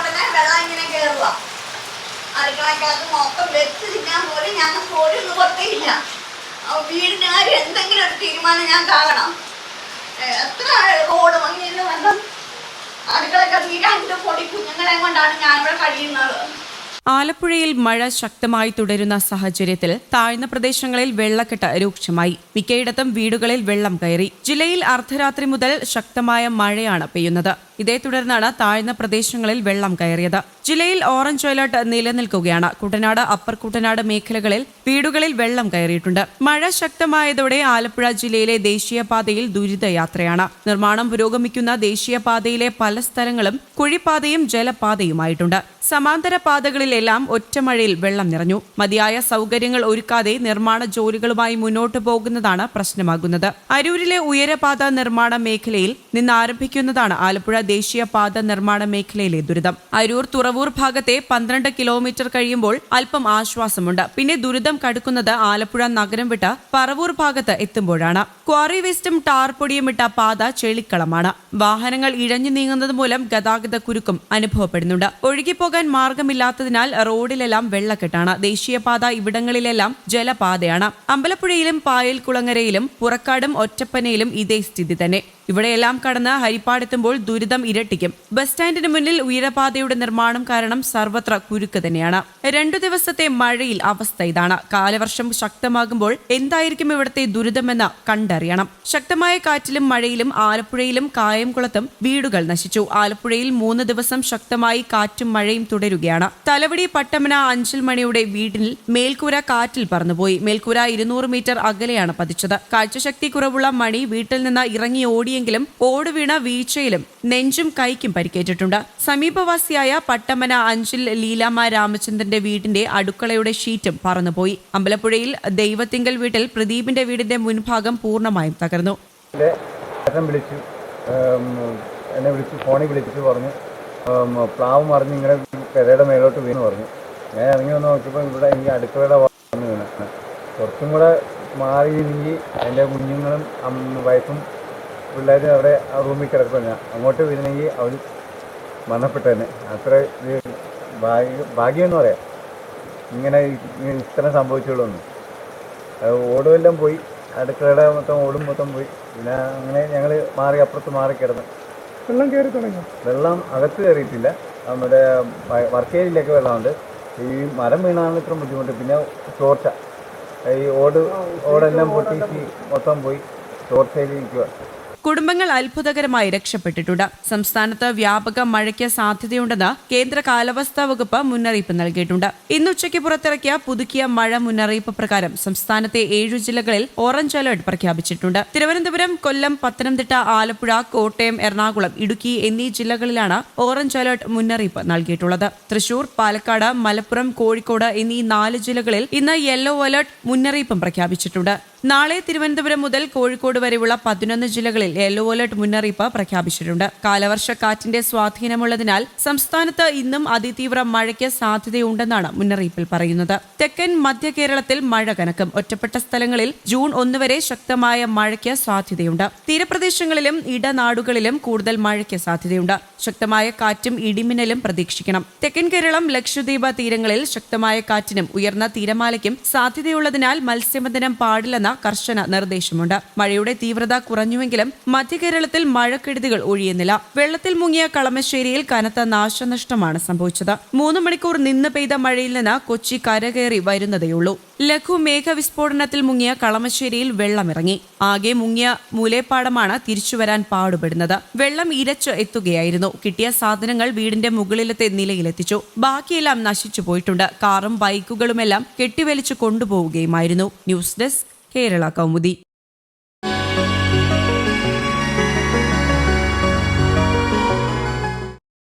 ഉടനെ വെള്ളം ഇങ്ങനെ കയറുക അടുക്കളക്കകത്ത് മൊത്തം വെച്ച് തിന്നാൻ പോലും ഞാൻ ഒന്നും വീടിന്റെ കാര്യം എന്തെങ്കിലും ഒരു തീരുമാനം ഞാൻ കാണണം. എത്ര റോഡ് വന്നിരുന്നു വേണം അടുക്കളക്കകത്ത് ഈ രണ്ട് പൊടി കുഞ്ഞുങ്ങളെ കൊണ്ടാണ് ഞാനിവിടെ കഴിയുന്നത്. ആലപ്പുഴയിൽ മഴ ശക്തമായി തുടരുന്ന സാഹചര്യത്തിൽ താഴ്ന്ന പ്രദേശങ്ങളിൽ വെള്ളക്കെട്ട് രൂക്ഷമായി. മിക്കയിടത്തും വീടുകളിൽ വെള്ളം കയറി. ജില്ലയിൽ അർദ്ധരാത്രി മുതൽ ശക്തമായ മഴയാണ് പെയ്യുന്നത്. ഇതേ തുടർന്നാണ് താഴ്ന്ന പ്രദേശങ്ങളിൽ വെള്ളം കയറിയത്. ജില്ലയിൽ ഓറഞ്ച് അലർട്ട് നിലനിൽക്കുകയാണ്. കുട്ടനാട് അപ്പർ കുട്ടനാട് മേഖലകളിൽ വീടുകളിൽ വെള്ളം കയറിയിട്ടുണ്ട്. മഴ ശക്തമായതോടെ ആലപ്പുഴ ജില്ലയിലെ ദേശീയപാതയിൽ ദുരിതയാത്രയാണ്. നിർമ്മാണം പുരോഗമിക്കുന്ന ദേശീയപാതയിലെ പല സ്ഥലങ്ങളും കുഴിപ്പാതയും ജലപാതയുമായിട്ടുണ്ട്. സമാന്തര പാതകളിലെല്ലാം ഒറ്റമഴയിൽ വെള്ളം നിറഞ്ഞു. മതിയായ സൗകര്യങ്ങൾ ഒരുക്കാതെ നിർമ്മാണ ജോലികളുമായി മുന്നോട്ടു പോകുന്നതാണ് പ്രശ്നമാകുന്നത്. അരൂരിലെ ഉയരപാത നിർമ്മാണ മേഖലയിൽ നിന്ന് ആരംഭിക്കുന്നതാണ് ആലപ്പുഴ ദേശീയ പാത നിർമ്മാണ മേഖലയിലെ ദുരിതം. അരൂർ തുറവൂർ ഭാഗത്തെ പന്ത്രണ്ട് കിലോമീറ്റർ കഴിയുമ്പോൾ അല്പം ആശ്വാസമുണ്ട്. പിന്നെ ദുരിതം കടുക്കുന്നത് ആലപ്പുഴ നഗരം വിട്ട് പറവൂർ ഭാഗത്ത് എത്തുമ്പോഴാണ്. ക്വാറി വേസ്റ്റും ടാർപ്പൊടിയും ഇട്ട പാത ചെളിക്കളമാണ് വാഹനങ്ങൾ ഇഴഞ്ഞു നീങ്ങുന്നത് മൂലം ഗതാഗത കുരുക്കും അനുഭവപ്പെടുന്നുണ്ട്. ഒഴുകിപ്പോകാൻ മാർഗമില്ലാത്തതിനാൽ റോഡിലെല്ലാം വെള്ളക്കെട്ടാണ്. ദേശീയപാത ഇവിടങ്ങളിലെല്ലാം ജലപാതയാണ്. അമ്പലപ്പുഴയിലും പായൽ കുളങ്ങരയിലും പുറക്കാടും ഒറ്റപ്പനയിലും ഇതേ സ്ഥിതി തന്നെ. ഇവിടെയെല്ലാം കടന്ന് ഹരിപ്പാടെത്തുമ്പോൾ ദുരിതം ഇരട്ടിക്കും. ബസ് സ്റ്റാൻഡിന് മുന്നിൽ ഉയരപാതയുടെ നിർമ്മാണം കാരണം സർവത്ര കുരുക്ക് തന്നെയാണ്. രണ്ടു ദിവസത്തെ മഴയിൽ അവസ്ഥ ഇതാണ്. കാലവർഷം ശക്തമാകുമ്പോൾ എന്തായിരിക്കും ഇവിടുത്തെ ദുരിതമെന്ന് കണ്ടറിയണം. ശക്തമായ കാറ്റിലും മഴയിലും ആലപ്പുഴയിലും കായംകുളത്തും വീടുകൾ നശിച്ചു. ആലപ്പുഴയിൽ മൂന്ന് ദിവസം ശക്തമായി കാറ്റും മഴയും തുടരുകയാണ്. തലവടി പട്ടമന അഞ്ചൽ മണിയുടെ വീടിൽ മേൽക്കൂര കാറ്റിൽ പറന്നുപോയി. മേൽക്കൂര ഇരുന്നൂറ് മീറ്റർ അകലെയാണ് പതിച്ചത്. കാഴ്ചശക്തി കുറവുള്ള മണി വീട്ടിൽ നിന്ന് ഇറങ്ങി ഓടിയെങ്കിലും ഓടുവീണ വീഴ്ചയിലും നെഞ്ചും കൈക്കും പരിക്കേറ്റിട്ടുണ്ട്. സമീപവാസിയായ പട്ടമന അഞ്ചിൽ ലീലാമ്മ രാമചന്ദ്രന്റെ വീടിന്റെ അടുക്കളയുടെ ഷീറ്റും പറന്നുപോയി. അമ്പലപ്പുഴയിൽ ദൈവത്തിങ്കൽ വീട്ടിൽ പ്രദീപിന്റെ വീടിന്റെ മുൻഭാഗം പൂർണമായും തകർന്നു. വിളിച്ചു. എന്നെ വിളിച്ചു ഫോണിൽ വിളിച്ചിട്ട് പറഞ്ഞു. പ്ലാവ് മറിഞ്ഞ് ഇങ്ങനെ പെരയുടെ മേലോട്ട് വീണ് പറഞ്ഞു. ഞാൻ ഇറങ്ങി വന്ന് നോക്കിയപ്പോൾ ഇവിടെ എനിക്ക് അടുക്കളയുടെ വന്ന് വീണ്. കുറച്ചും കൂടെ മാറി നീങ്ങി എന്റെ കുഞ്ഞുങ്ങളും അമ്മ വൈഫും പിള്ളേരും അവിടെ ആ റൂമിൽ കിടക്കും ഞാൻ. അങ്ങോട്ട് വീണെങ്കിൽ അവർ മരണപ്പെട്ടതന്നെ അത്ര ഭാഗ്യം ഭാഗ്യ ഭാഗ്യമെന്ന് പറയാം. ഇങ്ങനെ ഇത്ര സംഭവിച്ചുള്ളൂ ഓടുമെല്ലാം പോയി. അടുക്കളയുടെ മൊത്തം ഓടും മൊത്തം പോയി. പിന്നെ അങ്ങനെ ഞങ്ങൾ മാറി അപ്പുറത്ത് മാറി കിടന്നു. വെള്ളം കയറി തുടങ്ങി. വെള്ളം അകത്ത് കയറിയിട്ടില്ല നമ്മുടെ വർക്ക് ഏരിയയിലൊക്കെ വെള്ളമുണ്ട്. ഈ മരം വീണാണ് ഇത്ര ബുദ്ധിമുട്ട്. പിന്നെ ചോർച്ച. ഈ ഓട് ഓടെല്ലാം പൊട്ടിച്ച് മൊത്തം പോയി. ചോർച്ചയിൽ നിൽക്കുക കുടുംബങ്ങൾ അത്ഭുതകരമായി രക്ഷപ്പെട്ടിട്ടുണ്ട്. സംസ്ഥാനത്ത് വ്യാപക മഴയ്ക്ക് സാധ്യതയുണ്ടെന്ന് കേന്ദ്ര കാലാവസ്ഥാ വകുപ്പ് മുന്നറിയിപ്പ് നൽകിയിട്ടുണ്ട്. ഇന്ന് ഉച്ചയ്ക്ക് പുറത്തിറക്കിയ പുതുക്കിയ മഴ മുന്നറിയിപ്പ് പ്രകാരം സംസ്ഥാനത്തെ ഏഴു ജില്ലകളിൽ ഓറഞ്ച് അലർട്ട് പ്രഖ്യാപിച്ചിട്ടുണ്ട്. തിരുവനന്തപുരം കൊല്ലം പത്തനംതിട്ട ആലപ്പുഴ കോട്ടയം എറണാകുളം ഇടുക്കി എന്നീ ജില്ലകളിലാണ് ഓറഞ്ച് അലർട്ട് മുന്നറിയിപ്പ് നൽകിയിട്ടുള്ളത്. തൃശൂർ പാലക്കാട് മലപ്പുറം കോഴിക്കോട് എന്നീ നാല് ജില്ലകളിൽ ഇന്ന് യെല്ലോ അലർട്ട് മുന്നറിയിപ്പും പ്രഖ്യാപിച്ചിട്ടുണ്ട്. നാളെ തിരുവനന്തപുരം മുതൽ കോഴിക്കോട് വരെയുള്ള പതിനൊന്ന് ജില്ലകളിൽ യെല്ലോ അലർട്ട് മുന്നറിയിപ്പ് പ്രഖ്യാപിച്ചിട്ടുണ്ട്. കാലവർഷ കാറ്റിന്റെ സ്വാധീനമുള്ളതിനാൽ സംസ്ഥാനത്ത് ഇന്നും അതിതീവ്ര മഴയ്ക്ക് സാധ്യതയുണ്ടെന്നാണ് മുന്നറിയിപ്പിൽ പറയുന്നത്. തെക്കൻ മധ്യ കേരളത്തിൽ മഴ കനക്കും. ഒറ്റപ്പെട്ട സ്ഥലങ്ങളിൽ ജൂൺ ഒന്ന് വരെ ശക്തമായ മഴയ്ക്ക് സാധ്യതയുണ്ട്. തീരപ്രദേശങ്ങളിലും ഇടനാടുകളിലും കൂടുതൽ മഴയ്ക്ക് സാധ്യതയുണ്ട്. ശക്തമായ കാറ്റും ഇടിമിന്നലും പ്രതീക്ഷിക്കണം. തെക്കൻ കേരളം ലക്ഷദ്വീപ് തീരങ്ങളിൽ ശക്തമായ കാറ്റിനും ഉയർന്ന തിരമാലയ്ക്കും സാധ്യതയുള്ളതിനാൽ മത്സ്യബന്ധനം പാടില്ലെന്ന കർശന നിർദ്ദേശമുണ്ട്. മഴയുടെ തീവ്രത കുറഞ്ഞുവെങ്കിലും മധ്യകേരളത്തിൽ മഴക്കെടുതികൾ ഒഴിയുന്നില്ല വെള്ളത്തിൽ മുങ്ങിയ കളമശ്ശേരിയിൽ കനത്ത നാശനഷ്ടമാണ് സംഭവിച്ചത്. മൂന്ന് മണിക്കൂർ നിന്ന് പെയ്ത മഴയിൽ നിന്ന് കൊച്ചി കരകയറി വരുന്നതേയുള്ളൂ. ലഘു മേഘവിസ്ഫോടനത്തിൽ മുങ്ങിയ കളമശ്ശേരിയിൽ വെള്ളമിറങ്ങി. ആകെ മുങ്ങിയ മൂലേപ്പാടമാണ് തിരിച്ചുവരാൻ പാടുപെടുന്നത്. വെള്ളം ഇരച്ച് എത്തുകയായിരുന്നു. കിട്ടിയ സാധനങ്ങൾ വീടിന്റെ മുകളിലത്തെ നിലയിലെത്തിച്ചു. ബാക്കിയെല്ലാം നശിച്ചു പോയിട്ടുണ്ട്. കാറും ബൈക്കുകളുമെല്ലാം കെട്ടിവലിച്ചു കൊണ്ടുപോവുകയുമായിരുന്നു. News desk Kerala Kaumudi.